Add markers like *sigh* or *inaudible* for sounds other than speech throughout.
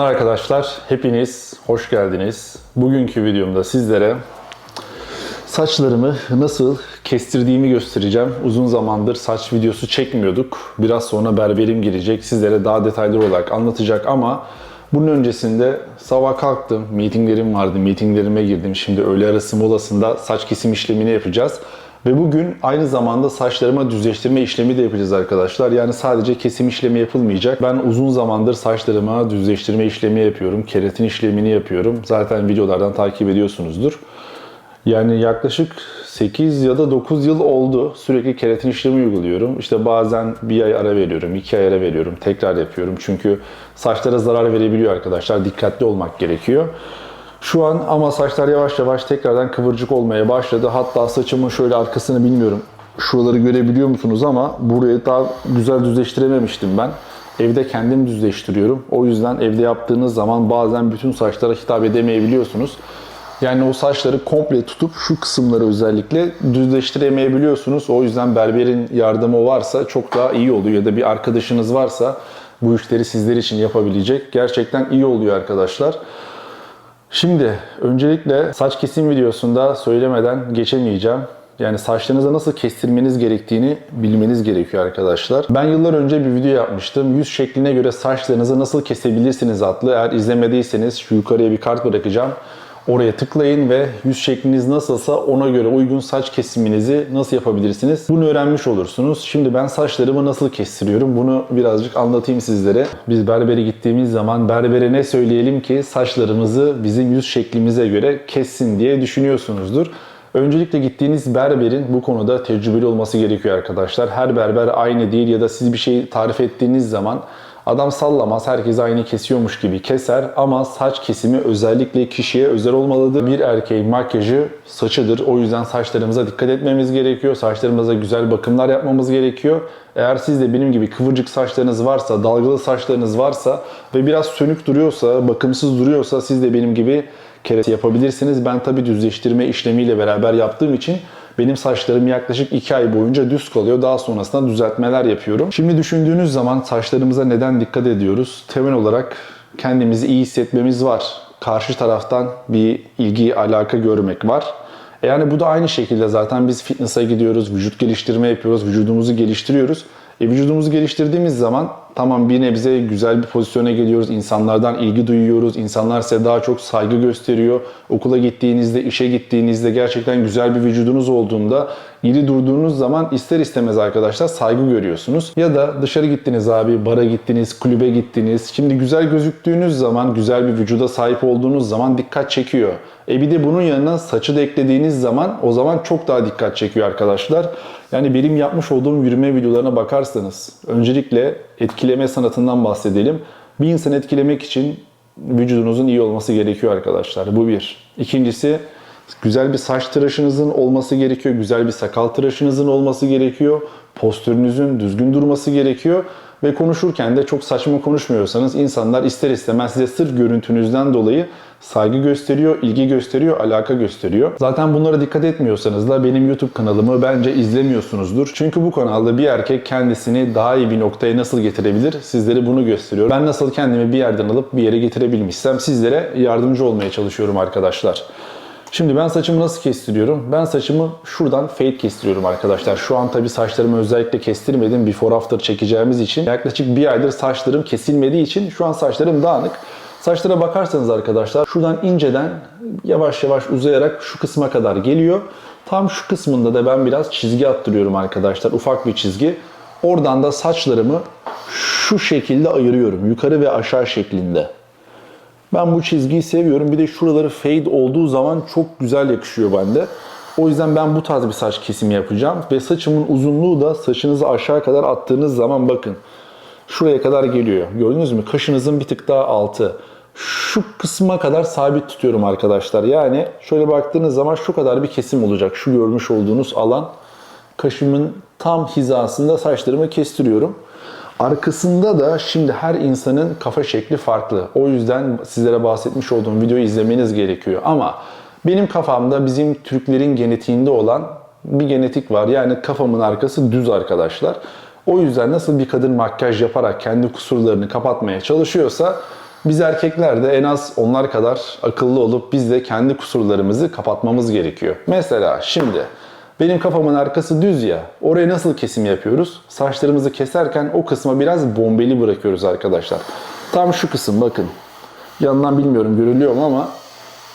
Selamlar arkadaşlar. Hepiniz hoş geldiniz. Bugünkü videomda sizlere saçlarımı nasıl kestirdiğimi göstereceğim. Uzun zamandır saç videosu çekmiyorduk. Biraz sonra berberim girecek. Sizlere daha detaylı olarak anlatacak ama bunun öncesinde sabah kalktım. Meetinglerim vardı. Meetinglerime girdim. Şimdi öğle arası molasında saç kesim işlemini yapacağız. Ve bugün aynı zamanda saçlarıma düzleştirme işlemi de yapacağız arkadaşlar. Yani sadece kesim işlemi yapılmayacak. Ben uzun zamandır saçlarıma düzleştirme işlemi yapıyorum. Keratin işlemini yapıyorum. Zaten videolardan takip ediyorsunuzdur. Yani yaklaşık 8 ya da 9 yıl oldu sürekli keratin işlemi uyguluyorum. İşte bazen bir ay ara veriyorum, iki ay ara veriyorum, tekrar yapıyorum. Çünkü saçlara zarar verebiliyor arkadaşlar. Dikkatli olmak gerekiyor. Şu an ama saçlar yavaş yavaş tekrardan kıvırcık olmaya başladı. Hatta saçımın şöyle arkasını bilmiyorum. Şuraları görebiliyor musunuz ama burayı daha güzel düzleştirememiştim ben. Evde kendim düzleştiriyorum. O yüzden evde yaptığınız zaman bazen bütün saçlara hitap edemeyebiliyorsunuz. Yani o saçları komple tutup şu kısımları özellikle düzleştiremeyebiliyorsunuz. O yüzden berberin yardımı varsa çok daha iyi oluyor. Ya da bir arkadaşınız varsa bu işleri sizler için yapabilecek. Gerçekten iyi oluyor arkadaşlar. Şimdi öncelikle saç kesim videosunda söylemeden geçemeyeceğim. Yani saçlarınızı nasıl kestirmeniz gerektiğini bilmeniz gerekiyor arkadaşlar. Ben yıllar önce bir video yapmıştım. Yüz şekline göre saçlarınızı nasıl kesebilirsiniz adlı. Eğer izlemediyseniz şu yukarıya bir kart bırakacağım. Oraya tıklayın ve yüz şekliniz nasılsa ona göre uygun saç kesiminizi nasıl yapabilirsiniz? Bunu öğrenmiş olursunuz. Şimdi ben saçlarımı nasıl kestiriyorum? Bunu birazcık anlatayım sizlere. Biz berbere gittiğimiz zaman berbere ne söyleyelim ki saçlarımızı bizim yüz şeklimize göre kessin diye düşünüyorsunuzdur. Öncelikle gittiğiniz berberin bu konuda tecrübeli olması gerekiyor arkadaşlar. Her berber aynı değil ya da siz bir şey tarif ettiğiniz zaman Adam sallamaz, herkes aynı kesiyormuş gibi keser ama saç kesimi özellikle kişiye özel olmalıdır. Bir erkeğin makyajı saçıdır. O yüzden saçlarımıza dikkat etmemiz gerekiyor. Saçlarımıza güzel bakımlar yapmamız gerekiyor. Eğer siz de benim gibi kıvırcık saçlarınız varsa, dalgalı saçlarınız varsa ve biraz sönük duruyorsa, bakımsız duruyorsa siz de benim gibi kere yapabilirsiniz. Ben tabi düzleştirme işlemiyle beraber yaptığım için benim saçlarım yaklaşık 2 ay boyunca düz kalıyor. Daha sonrasında düzeltmeler yapıyorum. Şimdi düşündüğünüz zaman saçlarımıza neden dikkat ediyoruz? Temel olarak kendimizi iyi hissetmemiz var. Karşı taraftan bir ilgi, alaka görmek var. E yani bu da aynı şekilde zaten biz fitness'a gidiyoruz, vücut geliştirme yapıyoruz, vücudumuzu geliştiriyoruz. E vücudumuzu geliştirdiğimiz zaman tamam bir nebze güzel bir pozisyona geliyoruz. insanlardan ilgi duyuyoruz. insanlar size daha çok saygı gösteriyor. Okula gittiğinizde, işe gittiğinizde gerçekten güzel bir vücudunuz olduğunda iri durduğunuz zaman ister istemez arkadaşlar saygı görüyorsunuz. Ya da dışarı gittiniz abi, bara gittiniz, kulübe gittiniz. Şimdi güzel gözüktüğünüz zaman, güzel bir vücuda sahip olduğunuz zaman dikkat çekiyor. E bir de bunun yanına saçı da eklediğiniz zaman o zaman çok daha dikkat çekiyor arkadaşlar. Yani benim yapmış olduğum yürüme videolarına bakarsanız öncelikle etkileme sanatından bahsedelim. Bir insanı etkilemek için vücudunuzun iyi olması gerekiyor arkadaşlar. Bu bir. İkincisi güzel bir saç tıraşınızın olması gerekiyor. Güzel bir sakal tıraşınızın olması gerekiyor. Postürünüzün düzgün durması gerekiyor. Ve konuşurken de çok saçma konuşmuyorsanız insanlar ister istemez size sırf görüntünüzden dolayı saygı gösteriyor, ilgi gösteriyor, alaka gösteriyor. Zaten bunlara dikkat etmiyorsanız da benim YouTube kanalımı bence izlemiyorsunuzdur. Çünkü bu kanalda bir erkek kendisini daha iyi bir noktaya nasıl getirebilir sizlere bunu gösteriyor. Ben nasıl kendimi bir yerden alıp bir yere getirebilmişsem sizlere yardımcı olmaya çalışıyorum arkadaşlar. Şimdi ben saçımı nasıl kestiriyorum? Ben saçımı şuradan fade kestiriyorum arkadaşlar. Şu an tabi saçlarımı özellikle kestirmedim. Before after çekeceğimiz için. Yaklaşık bir aydır saçlarım kesilmediği için şu an saçlarım dağınık. Saçlara bakarsanız arkadaşlar şuradan inceden yavaş yavaş uzayarak şu kısma kadar geliyor. Tam şu kısmında da ben biraz çizgi attırıyorum arkadaşlar. Ufak bir çizgi. Oradan da saçlarımı şu şekilde ayırıyorum. Yukarı ve aşağı şeklinde. Ben bu çizgiyi seviyorum. Bir de şuraları fade olduğu zaman çok güzel yakışıyor bende. O yüzden ben bu tarz bir saç kesimi yapacağım. Ve saçımın uzunluğu da saçınızı aşağı kadar attığınız zaman bakın. Şuraya kadar geliyor. Gördünüz mü? Kaşınızın bir tık daha altı. Şu kısma kadar sabit tutuyorum arkadaşlar. Yani şöyle baktığınız zaman şu kadar bir kesim olacak. Şu görmüş olduğunuz alan. Kaşımın tam hizasında saçlarımı kestiriyorum. Arkasında da şimdi her insanın kafa şekli farklı. O yüzden sizlere bahsetmiş olduğum videoyu izlemeniz gerekiyor. Ama benim kafamda bizim Türklerin genetiğinde olan bir genetik var. Yani kafamın arkası düz arkadaşlar. O yüzden nasıl bir kadın makyaj yaparak kendi kusurlarını kapatmaya çalışıyorsa Biz erkekler de en az onlar kadar akıllı olup biz de kendi kusurlarımızı kapatmamız gerekiyor. Mesela şimdi benim kafamın arkası düz ya. Oraya nasıl kesim yapıyoruz? Saçlarımızı keserken o kısma biraz bombeli bırakıyoruz arkadaşlar. Tam şu kısım bakın. Yanından bilmiyorum görülüyor mu ama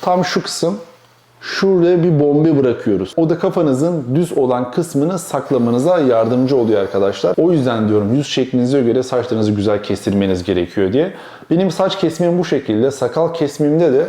tam şu kısım şuraya bir bombe bırakıyoruz. O da kafanızın düz olan kısmını saklamanıza yardımcı oluyor arkadaşlar. O yüzden diyorum yüz şeklinize göre saçlarınızı güzel kestirmeniz gerekiyor diye. Benim saç kesmim bu şekilde. Sakal kesmimde de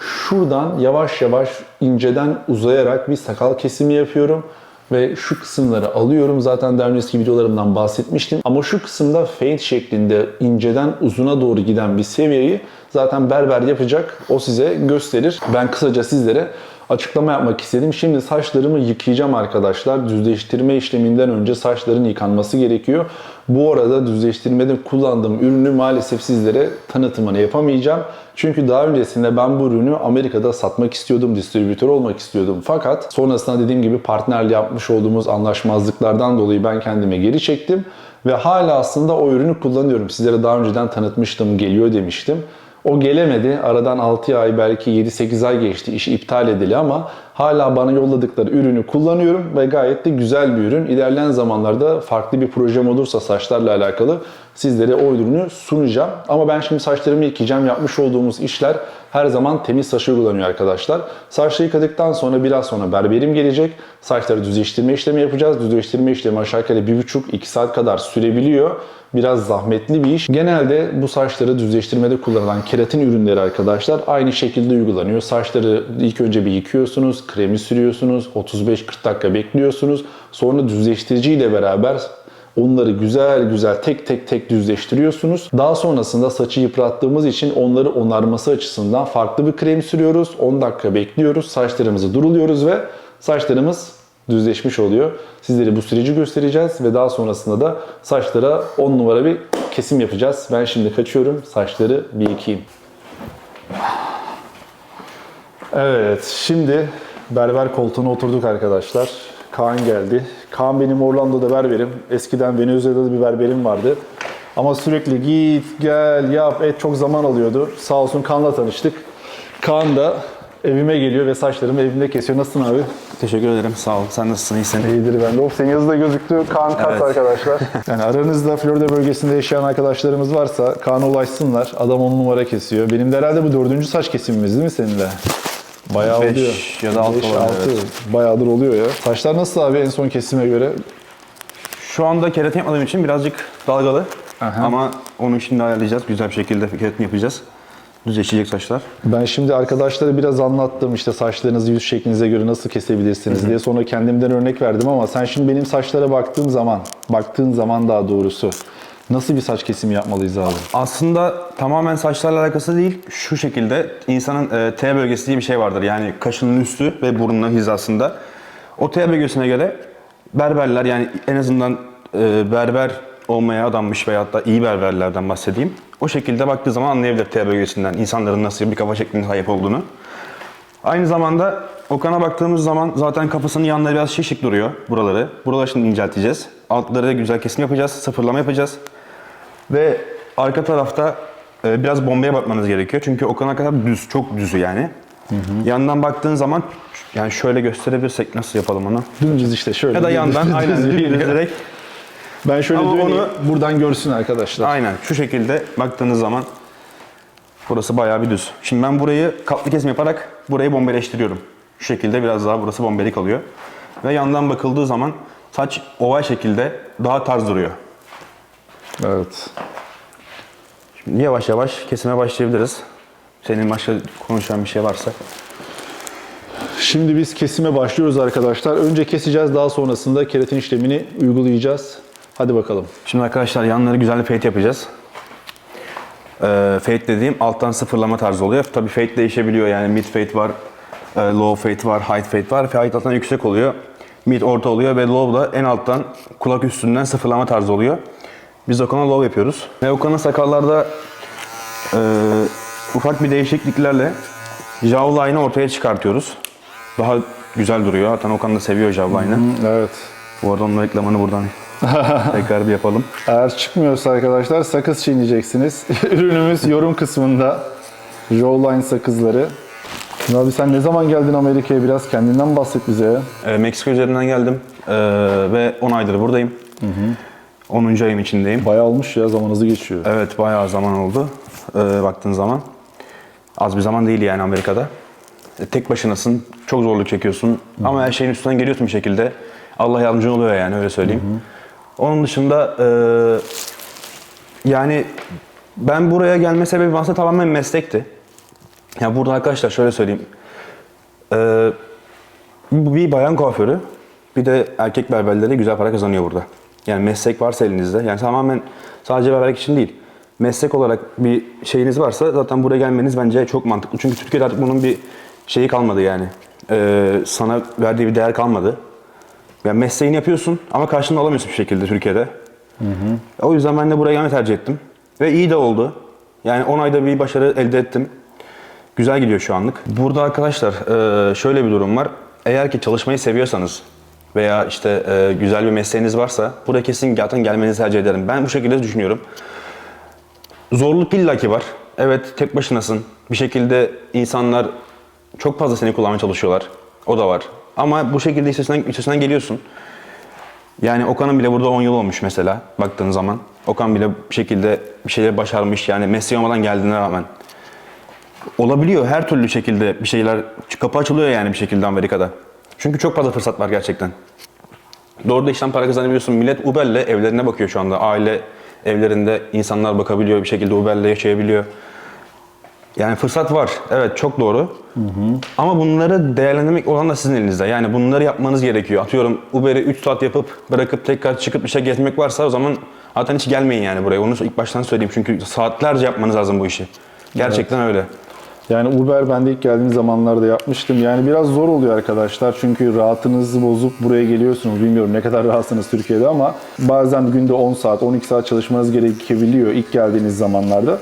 şuradan yavaş yavaş inceden uzayarak bir sakal kesimi yapıyorum. Ve şu kısımları alıyorum. Zaten daha önceki videolarımdan bahsetmiştim. Ama şu kısımda fade şeklinde inceden uzuna doğru giden bir seviyeyi zaten berber yapacak. O size gösterir. Ben kısaca sizlere açıklama yapmak istedim. Şimdi saçlarımı yıkayacağım arkadaşlar. Düzleştirme işleminden önce saçların yıkanması gerekiyor. Bu arada düzleştirmede kullandığım ürünü maalesef sizlere tanıtımını yapamayacağım. Çünkü daha öncesinde ben bu ürünü Amerika'da satmak istiyordum, distribütör olmak istiyordum. Fakat sonrasında dediğim gibi partnerle yapmış olduğumuz anlaşmazlıklardan dolayı ben kendime geri çektim. Ve hala aslında o ürünü kullanıyorum. Sizlere daha önceden tanıtmıştım, geliyor demiştim. O gelemedi. Aradan 6 ay belki 7-8 ay geçti. İşi iptal edildi ama hala bana yolladıkları ürünü kullanıyorum ve gayet de güzel bir ürün. İlerleyen zamanlarda farklı bir projem olursa saçlarla alakalı sizlere o ürünü sunacağım. Ama ben şimdi saçlarımı yıkayacağım. Yapmış olduğumuz işler her zaman temiz saç uygulanıyor arkadaşlar. Saçları yıkadıktan sonra biraz sonra berberim gelecek. Saçları düzleştirme işlemi yapacağız. Düzleştirme işlemi aşağı yukarı 1,5-2 saat kadar sürebiliyor biraz zahmetli bir iş. Genelde bu saçları düzleştirmede kullanılan keratin ürünleri arkadaşlar aynı şekilde uygulanıyor. Saçları ilk önce bir yıkıyorsunuz, kremi sürüyorsunuz, 35-40 dakika bekliyorsunuz. Sonra düzleştiriciyle beraber Onları güzel güzel tek tek tek düzleştiriyorsunuz. Daha sonrasında saçı yıprattığımız için onları onarması açısından farklı bir krem sürüyoruz. 10 dakika bekliyoruz. Saçlarımızı duruluyoruz ve saçlarımız düzleşmiş oluyor. Sizlere bu süreci göstereceğiz ve daha sonrasında da saçlara 10 numara bir kesim yapacağız. Ben şimdi kaçıyorum. Saçları bir yıkayayım. Evet, şimdi berber koltuğuna oturduk arkadaşlar. Kaan geldi. Kaan benim Orlando'da berberim. Eskiden Venezuela'da bir berberim vardı. Ama sürekli git, gel, yap, et çok zaman alıyordu. Sağ olsun Kaan'la tanıştık. Kaan da evime geliyor ve saçlarımı evimde kesiyor. Nasılsın abi? Teşekkür ederim. Sağ ol. Sen nasılsın? İyisin. İyidir ben de. Of senin yazıda gözüktü. Kaan Kat Evet. arkadaşlar. *laughs* yani aranızda Florida bölgesinde yaşayan arkadaşlarımız varsa Kaan'a ulaşsınlar. Adam on numara kesiyor. Benim de herhalde bu dördüncü saç kesimimiz değil mi senin de? Bayağı Beş oluyor. ya da altı Beş, olabilir, altı. evet. Bayağıdır oluyor ya. Saçlar nasıl abi en son kesime göre? Şu anda keratin yapmadığım için birazcık dalgalı. Aha. Ama onu şimdi ayarlayacağız. Güzel bir şekilde keratin yapacağız. Düzleşecek saçlar. Ben şimdi arkadaşlara biraz anlattım işte saçlarınızı yüz şeklinize göre nasıl kesebilirsiniz diye. Sonra kendimden örnek verdim ama sen şimdi benim saçlara baktığın zaman, baktığın zaman daha doğrusu nasıl bir saç kesimi yapmalıyız abi? Aslında tamamen saçlarla alakası değil. Şu şekilde insanın e, T bölgesi diye bir şey vardır. Yani kaşının üstü ve burnunun hizasında. O T bölgesine göre berberler yani en azından e, berber olmaya adanmış veyahut da iyi berberlerden bahsedeyim. O şekilde baktığı zaman anlayabilir T bölgesinden insanların nasıl bir kafa şekline sahip olduğunu. Aynı zamanda Okan'a baktığımız zaman zaten kafasının yanında biraz şişik duruyor buraları. Buraları şimdi incelteceğiz. Altları güzel kesim yapacağız, sıfırlama yapacağız. Ve arka tarafta e, biraz bombaya bakmanız gerekiyor. Çünkü Okan'a kadar düz, çok düzü yani. Yandan baktığın zaman yani şöyle gösterebilirsek nasıl yapalım onu? Dümdüz işte şöyle. Ya da yandan aynen düz düz yürüyor. direkt Ben şöyle Ama döneyim, onu- buradan görsün arkadaşlar. aynen şu şekilde baktığınız zaman burası bayağı bir düz. Şimdi ben burayı katlı kesim yaparak burayı bombeleştiriyorum. Şu şekilde biraz daha burası bombeli kalıyor. Ve yandan bakıldığı zaman saç oval şekilde daha tarz duruyor. Evet. Şimdi yavaş yavaş kesime başlayabiliriz. Senin başka konuşan bir şey varsa. Şimdi biz kesime başlıyoruz arkadaşlar. Önce keseceğiz daha sonrasında keratin işlemini uygulayacağız. Hadi bakalım. Şimdi arkadaşlar yanları güzel bir fade yapacağız. Ee, fade dediğim alttan sıfırlama tarzı oluyor. Tabii fade değişebiliyor yani mid fade var, e, low fade var, high fade var. Fade alttan yüksek oluyor. Mid orta oluyor ve low da en alttan kulak üstünden sıfırlama tarzı oluyor. Biz Okan'a low yapıyoruz. Ve Okan'ın sakallarda e, ufak bir değişikliklerle jawline'ı ortaya çıkartıyoruz. Daha güzel duruyor. Zaten Okan da seviyor jawline'ı. Evet. Bu arada onun reklamını buradan *laughs* tekrar bir yapalım. Eğer çıkmıyorsa arkadaşlar sakız çiğneyeceksiniz. *laughs* Ürünümüz yorum kısmında. Jawline sakızları. Şimdi Abi sen ne zaman geldin Amerika'ya? Biraz kendinden bahset bize. Ee, Meksika üzerinden geldim ee, ve 10 aydır buradayım. 10. ayım içindeyim. Bayağı olmuş ya zaman hızlı geçiyor. Evet bayağı zaman oldu ee, baktığın zaman. Az bir zaman değil yani Amerika'da. E, tek başınasın, çok zorluk çekiyorsun ama her şeyin üstünden geliyorsun bir şekilde. Allah yardımcın oluyor yani öyle söyleyeyim. Onun dışında e, yani ben buraya gelme sebebim aslında tamamen meslekti. Ya burada arkadaşlar şöyle söyleyeyim. E, bir bayan kuaförü, bir de erkek berberleri güzel para kazanıyor burada. Yani meslek varsa elinizde, yani tamamen sadece berberlik için değil. Meslek olarak bir şeyiniz varsa zaten buraya gelmeniz bence çok mantıklı. Çünkü Türkiye'de artık bunun bir şeyi kalmadı yani. Ee, sana verdiği bir değer kalmadı. Yani mesleğini yapıyorsun ama karşılığını alamıyorsun bir şekilde Türkiye'de. O yüzden ben de buraya gelmeyi tercih ettim. Ve iyi de oldu. Yani 10 ayda bir başarı elde ettim. Güzel gidiyor şu anlık. Burada arkadaşlar e, şöyle bir durum var. Eğer ki çalışmayı seviyorsanız veya işte e, güzel bir mesleğiniz varsa buraya kesin zaten gelmenizi tercih ederim. Ben bu şekilde düşünüyorum. Zorluk illaki var. Evet tek başınasın. Bir şekilde insanlar çok fazla seni kullanmaya çalışıyorlar. O da var. Ama bu şekilde üstesinden, üstesinden geliyorsun. Yani Okan'ın bile burada 10 yıl olmuş mesela baktığın zaman. Okan bile bir şekilde bir şeyler başarmış yani mesleği olmadan geldiğine rağmen. Olabiliyor her türlü şekilde bir şeyler kapı açılıyor yani bir şekilde Amerika'da. Çünkü çok fazla fırsat var gerçekten. Doğru da işten para kazanabiliyorsun. Millet Uber'le evlerine bakıyor şu anda. Aile evlerinde insanlar bakabiliyor bir şekilde Uber'le yaşayabiliyor. Yani fırsat var. Evet çok doğru. Ama bunları değerlendirmek olan da sizin elinizde. Yani bunları yapmanız gerekiyor. Atıyorum Uber'i 3 saat yapıp bırakıp tekrar çıkıp bir şey gezmek varsa o zaman zaten hiç gelmeyin yani buraya. Onu ilk baştan söyleyeyim. Çünkü saatlerce yapmanız lazım bu işi. Gerçekten öyle. Yani Uber ben de ilk geldiğim zamanlarda yapmıştım. Yani biraz zor oluyor arkadaşlar. Çünkü rahatınızı bozup buraya geliyorsunuz. Bilmiyorum ne kadar rahatsınız Türkiye'de ama bazen günde 10 saat, 12 saat çalışmanız gerekebiliyor ilk geldiğiniz zamanlarda.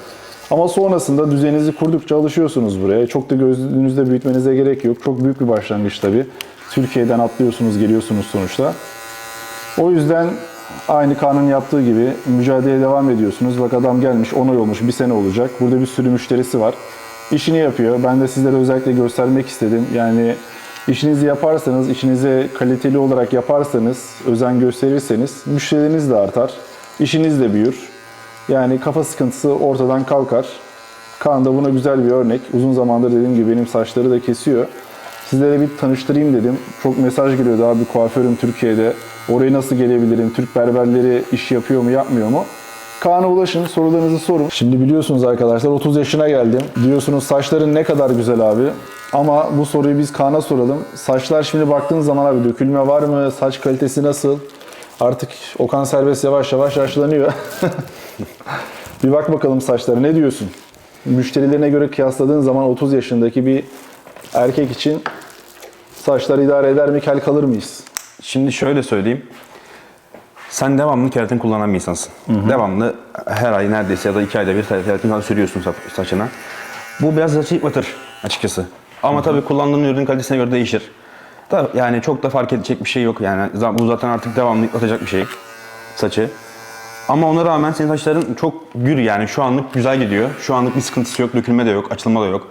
Ama sonrasında düzeninizi kurdukça alışıyorsunuz buraya. Çok da gözünüzde büyütmenize gerek yok. Çok büyük bir başlangıç tabii. Türkiye'den atlıyorsunuz, geliyorsunuz sonuçta. O yüzden aynı Kaan'ın yaptığı gibi mücadeleye devam ediyorsunuz. Bak adam gelmiş 10 ay olmuş, bir sene olacak. Burada bir sürü müşterisi var. İşini yapıyor. Ben de sizlere özellikle göstermek istedim. Yani işinizi yaparsanız, işinizi kaliteli olarak yaparsanız, özen gösterirseniz müşterileriniz de artar. İşiniz de büyür. Yani kafa sıkıntısı ortadan kalkar. Kaan da buna güzel bir örnek. Uzun zamandır dediğim gibi benim saçları da kesiyor. Sizlere bir tanıştırayım dedim. Çok mesaj geliyordu abi kuaförüm Türkiye'de. Oraya nasıl gelebilirim? Türk berberleri iş yapıyor mu yapmıyor mu? Kaan'a ulaşın, sorularınızı sorun. Şimdi biliyorsunuz arkadaşlar 30 yaşına geldim. Diyorsunuz saçların ne kadar güzel abi. Ama bu soruyu biz Kaan'a soralım. Saçlar şimdi baktığınız zaman abi dökülme var mı? Saç kalitesi nasıl? Artık Okan Serbest yavaş yavaş yaşlanıyor. *laughs* bir bak bakalım saçlara ne diyorsun? Müşterilerine göre kıyasladığın zaman 30 yaşındaki bir erkek için saçlar idare eder mi, kel kalır mıyız? Şimdi şöyle söyleyeyim. Sen devamlı keratin kullanan bir insansın. Devamlı her ay neredeyse ya da iki ayda bir keratin falan sürüyorsun sa- saçına. Bu biraz saçı yıpratır açıkçası. Ama tabii kullandığın ürün kalitesine göre değişir. Da, yani çok da fark edecek bir şey yok. Yani bu zaten artık devamlı yıpratacak bir şey saçı. Ama ona rağmen senin saçların çok gür yani şu anlık güzel gidiyor. Şu anlık bir sıkıntısı yok, dökülme de yok, açılma da yok.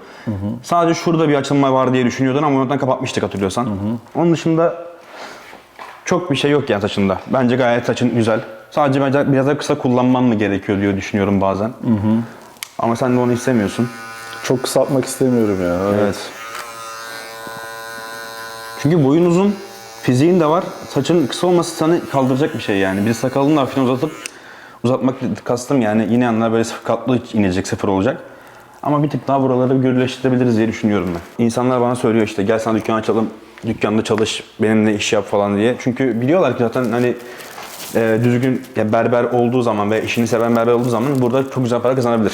Sadece şurada bir açılma var diye düşünüyordun ama ondan kapatmıştık hatırlıyorsan. Onun dışında çok bir şey yok yani saçında. Bence gayet saçın güzel. Sadece bence biraz da kısa kullanman mı gerekiyor diye düşünüyorum bazen. Ama sen de onu istemiyorsun. Çok kısaltmak istemiyorum ya. Evet. Çünkü boyun uzun, fiziğin de var. Saçın kısa olması seni kaldıracak bir şey yani. Bir sakalını hafiften uzatıp uzatmak kastım yani yine yanlar böyle sıfır katlı inecek, sıfır olacak. Ama bir tık daha buraları gürleştirebiliriz diye düşünüyorum ben. İnsanlar bana söylüyor işte gel sana dükkan açalım, dükkanda çalış, benimle iş yap falan diye. Çünkü biliyorlar ki zaten hani e, düzgün ya berber olduğu zaman ve işini seven berber olduğu zaman burada çok güzel para kazanabilir.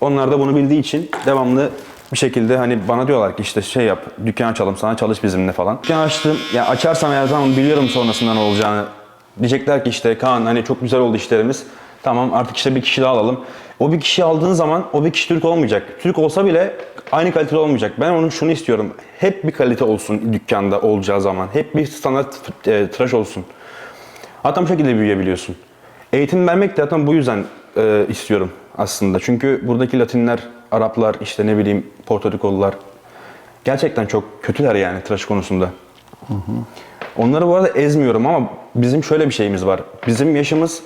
Onlar da bunu bildiği için devamlı bir şekilde hani bana diyorlar ki işte şey yap, dükkan açalım sana çalış bizimle falan. Dükkan açtım, ya açarsam eğer zaman biliyorum sonrasında ne olacağını. Diyecekler ki işte Kaan hani çok güzel oldu işlerimiz. Tamam artık işte bir kişi daha alalım. O bir kişi aldığın zaman o bir kişi Türk olmayacak. Türk olsa bile aynı kalitede olmayacak. Ben onun şunu istiyorum. Hep bir kalite olsun dükkanda olacağı zaman. Hep bir standart e, tıraş olsun. Zaten bu şekilde büyüyebiliyorsun. Eğitim vermek de zaten bu yüzden e, istiyorum aslında. Çünkü buradaki Latinler, Araplar, işte ne bileyim Porto Rikolular gerçekten çok kötüler yani tıraş konusunda. Onları bu arada ezmiyorum ama bizim şöyle bir şeyimiz var. Bizim yaşımız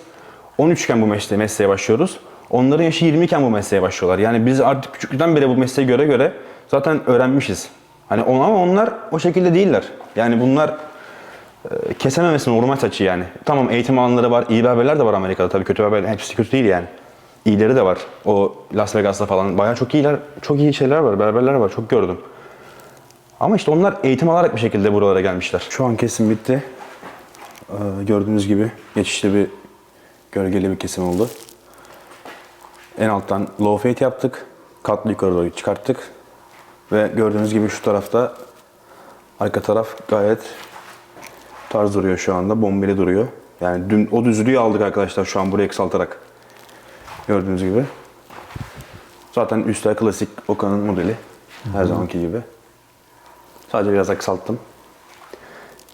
13 iken bu mesleğe, mesleğe başlıyoruz. Onların yaşı 20 iken bu mesleğe başlıyorlar. Yani biz artık küçüklükten beri bu mesleği göre göre zaten öğrenmişiz. Hani on, ama onlar o şekilde değiller. Yani bunlar e, kesememesi normal saçı yani. Tamam eğitim alanları var, iyi berberler de var Amerika'da. Tabii kötü berberler hepsi kötü değil yani. İyileri de var. O Las Vegas'ta falan bayağı çok iyiler, çok iyi şeyler var, berberler var. Çok gördüm. Ama işte onlar eğitim alarak bir şekilde buralara gelmişler. Şu an kesim bitti. Ee, gördüğünüz gibi geçişli bir gölgeli bir kesim oldu. En alttan low fade yaptık. Katlı yukarı doğru çıkarttık. Ve gördüğünüz gibi şu tarafta arka taraf gayet tarz duruyor şu anda. Bombeli duruyor. Yani dün o düzlüğü aldık arkadaşlar şu an buraya kısaltarak. Gördüğünüz gibi. Zaten üstler klasik Oka'nın modeli. Her zamanki gibi. Sadece biraz kısalttım.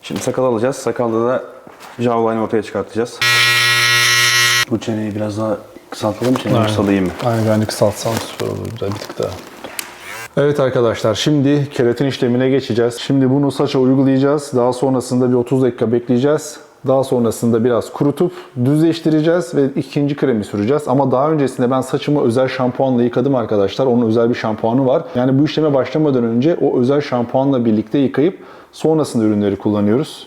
Şimdi sakal alacağız. Sakalda da jawline ortaya çıkartacağız. Bu çeneyi biraz daha kısaltalım. Çeneyi kısalayayım mı? Aynen bence kısaltsam süper olur bir tık daha. Evet arkadaşlar şimdi keratin işlemine geçeceğiz. Şimdi bunu saça uygulayacağız. Daha sonrasında bir 30 dakika bekleyeceğiz. Daha sonrasında biraz kurutup düzleştireceğiz ve ikinci kremi süreceğiz. Ama daha öncesinde ben saçımı özel şampuanla yıkadım arkadaşlar. Onun özel bir şampuanı var. Yani bu işleme başlamadan önce o özel şampuanla birlikte yıkayıp sonrasında ürünleri kullanıyoruz.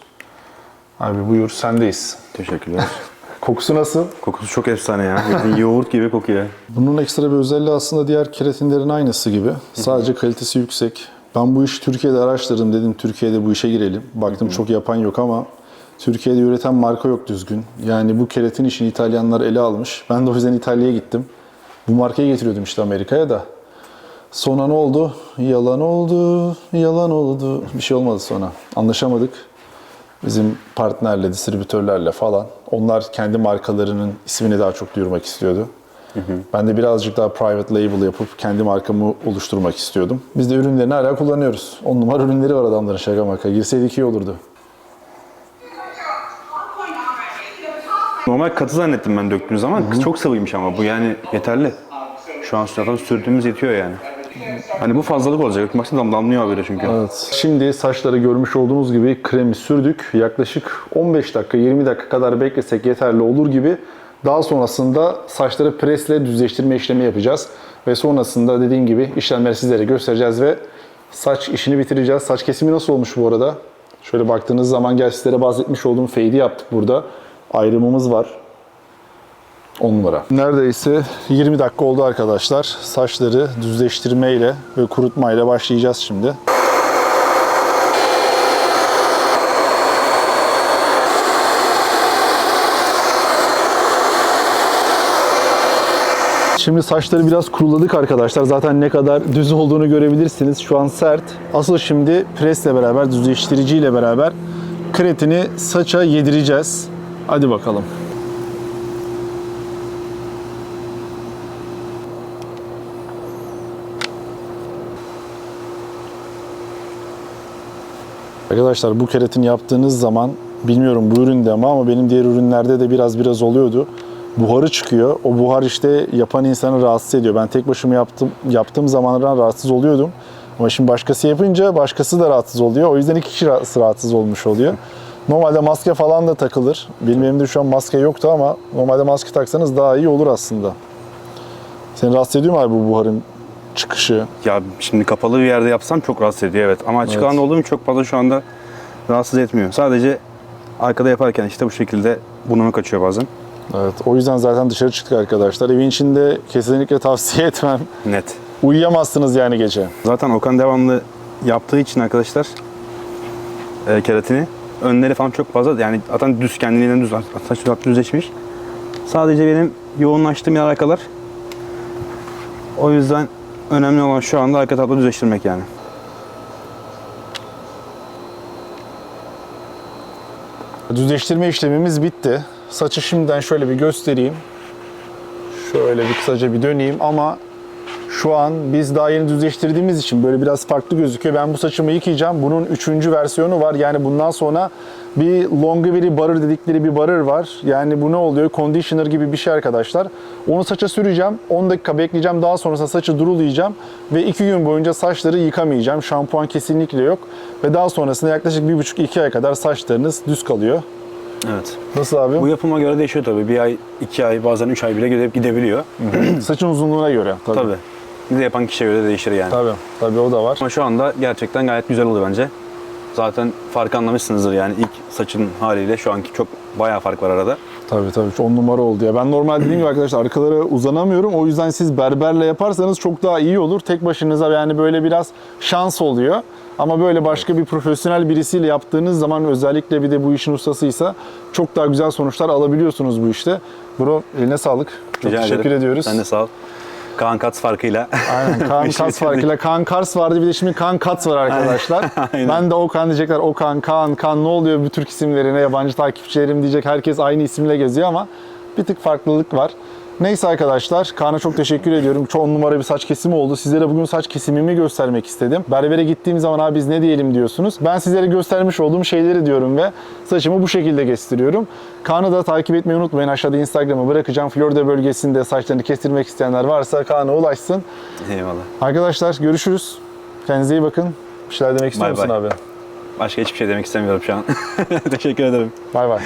Abi buyur sendeyiz. Teşekkürler. *laughs* Kokusu nasıl? Kokusu çok efsane ya. Yoğurt gibi kokuyor. Bunun ekstra bir özelliği aslında diğer keratinlerin aynısı gibi. Sadece kalitesi yüksek. Ben bu işi Türkiye'de araştırdım dedim Türkiye'de bu işe girelim. Baktım çok yapan yok ama Türkiye'de üreten marka yok düzgün. Yani bu keratin işini İtalyanlar ele almış. Ben de o yüzden İtalya'ya gittim. Bu markayı getiriyordum işte Amerika'ya da. Sonra ne oldu? Yalan oldu, yalan oldu. Bir şey olmadı sonra. Anlaşamadık. Bizim partnerle, distribütörlerle falan. Onlar kendi markalarının ismini daha çok duyurmak istiyordu. Ben de birazcık daha private label yapıp kendi markamı oluşturmak istiyordum. Biz de ürünlerini hala kullanıyoruz. On numara ürünleri var adamların şaka maka. Girseydik iyi olurdu. Normal katı zannettim ben döktüğünüz zaman. Çok sıvıymış ama bu yani yeterli. Şu an zaten sürdüğümüz yetiyor yani. Hani bu fazlalık olacak. Baksana damlıyor habire çünkü. Evet. Şimdi saçları görmüş olduğunuz gibi kremi sürdük. Yaklaşık 15 dakika 20 dakika kadar beklesek yeterli olur gibi. Daha sonrasında saçları presle düzleştirme işlemi yapacağız. Ve sonrasında dediğim gibi işlemleri sizlere göstereceğiz ve saç işini bitireceğiz. Saç kesimi nasıl olmuş bu arada? Şöyle baktığınız zaman gel sizlere bahsetmiş olduğum fade'i yaptık burada. Ayrımımız var. 10 numara. Neredeyse 20 dakika oldu arkadaşlar. Saçları düzleştirmeyle ve kurutmayla başlayacağız şimdi. Şimdi saçları biraz kuruladık arkadaşlar. Zaten ne kadar düz olduğunu görebilirsiniz. Şu an sert. Asıl şimdi presle beraber, düzleştiriciyle beraber kretini saça yedireceğiz. Hadi bakalım. Arkadaşlar bu keratin yaptığınız zaman bilmiyorum bu üründe ama ama benim diğer ürünlerde de biraz biraz oluyordu. Buharı çıkıyor. O buhar işte yapan insanı rahatsız ediyor. Ben tek başıma yaptım, yaptığım zamanlar rahatsız oluyordum. Ama şimdi başkası yapınca başkası da rahatsız oluyor. O yüzden iki kişi rahatsız olmuş oluyor. Normalde maske falan da takılır. Benim elimde şu an maske yoktu ama normalde maske taksanız daha iyi olur aslında. Seni rahatsız ediyor mu abi bu buharın çıkışı? Ya şimdi kapalı bir yerde yapsam çok rahatsız ediyor evet. Ama açık Evet. alanda olduğum için çok fazla şu anda rahatsız etmiyor. Sadece arkada yaparken işte bu şekilde burnuma kaçıyor bazen. Evet, o yüzden zaten dışarı çıktık arkadaşlar. Evin içinde kesinlikle tavsiye *laughs* etmem. Net. Uyuyamazsınız yani gece. Zaten Okan devamlı yaptığı için arkadaşlar e, keratini önleri falan çok fazla yani zaten düz kendiliğinden düz saç düzleşmiş. Sadece benim yoğunlaştığım yer arkalar. O yüzden önemli olan şu anda arka tarafı düzleştirmek yani. Düzleştirme işlemimiz bitti. Saçı şimdiden şöyle bir göstereyim. Şöyle bir kısaca bir döneyim ama şu an biz daha yeni düzleştirdiğimiz için böyle biraz farklı gözüküyor. Ben bu saçımı yıkayacağım. Bunun üçüncü versiyonu var. Yani bundan sonra bir longevity barır dedikleri bir barır var. Yani bu ne oluyor? Conditioner gibi bir şey arkadaşlar. Onu saça süreceğim. 10 dakika bekleyeceğim. Daha sonrasında saçı durulayacağım. Ve 2 gün boyunca saçları yıkamayacağım. Şampuan kesinlikle yok. Ve daha sonrasında yaklaşık 1,5-2 ay kadar saçlarınız düz kalıyor. Evet. Nasıl abi? Bu yapıma göre değişiyor tabii. Bir ay, iki ay, bazen üç ay bile gidip gidebiliyor. *clears throat* Saçın uzunluğuna göre. Tabii. Tabii. Bir de yapan kişiye göre değişir yani. Tabii, tabii o da var. Ama şu anda gerçekten gayet güzel oldu bence. Zaten farkı anlamışsınızdır yani ilk saçın haliyle şu anki çok bayağı fark var arada. Tabii tabii 10 numara oldu ya. Ben normal dediğim gibi arkadaşlar arkalara uzanamıyorum. O yüzden siz berberle yaparsanız çok daha iyi olur. Tek başınıza yani böyle biraz şans oluyor. Ama böyle başka bir profesyonel birisiyle yaptığınız zaman özellikle bir de bu işin ustasıysa çok daha güzel sonuçlar alabiliyorsunuz bu işte. Bro eline sağlık. Çok Rica teşekkür ederim. ediyoruz. Sen de sağ ol. Kaan Katz farkıyla. Aynen *laughs* Kaan Kats farkıyla. Kaan Kars vardı bir de şimdi Kaan Kats var arkadaşlar. *laughs* Aynen. ben de Okan diyecekler. Okan, Kaan, Kaan ne oluyor bu Türk isimlerine yabancı takipçilerim diyecek. Herkes aynı isimle geziyor ama bir tık farklılık var. Neyse arkadaşlar Kaan'a çok teşekkür ediyorum. Çok on numara bir saç kesimi oldu. Sizlere bugün saç kesimimi göstermek istedim. Berbere gittiğim zaman abi biz ne diyelim diyorsunuz. Ben sizlere göstermiş olduğum şeyleri diyorum ve saçımı bu şekilde kestiriyorum. Kaan'ı da takip etmeyi unutmayın. Aşağıda Instagram'ı bırakacağım. Florida bölgesinde saçlarını kestirmek isteyenler varsa Kaan'a ulaşsın. Eyvallah. Arkadaşlar görüşürüz. Kendinize iyi bakın. Bir şeyler demek istiyor Bay musun bay. abi? Başka hiçbir şey demek istemiyorum şu an. *laughs* Teşekkür ederim. Bay bay.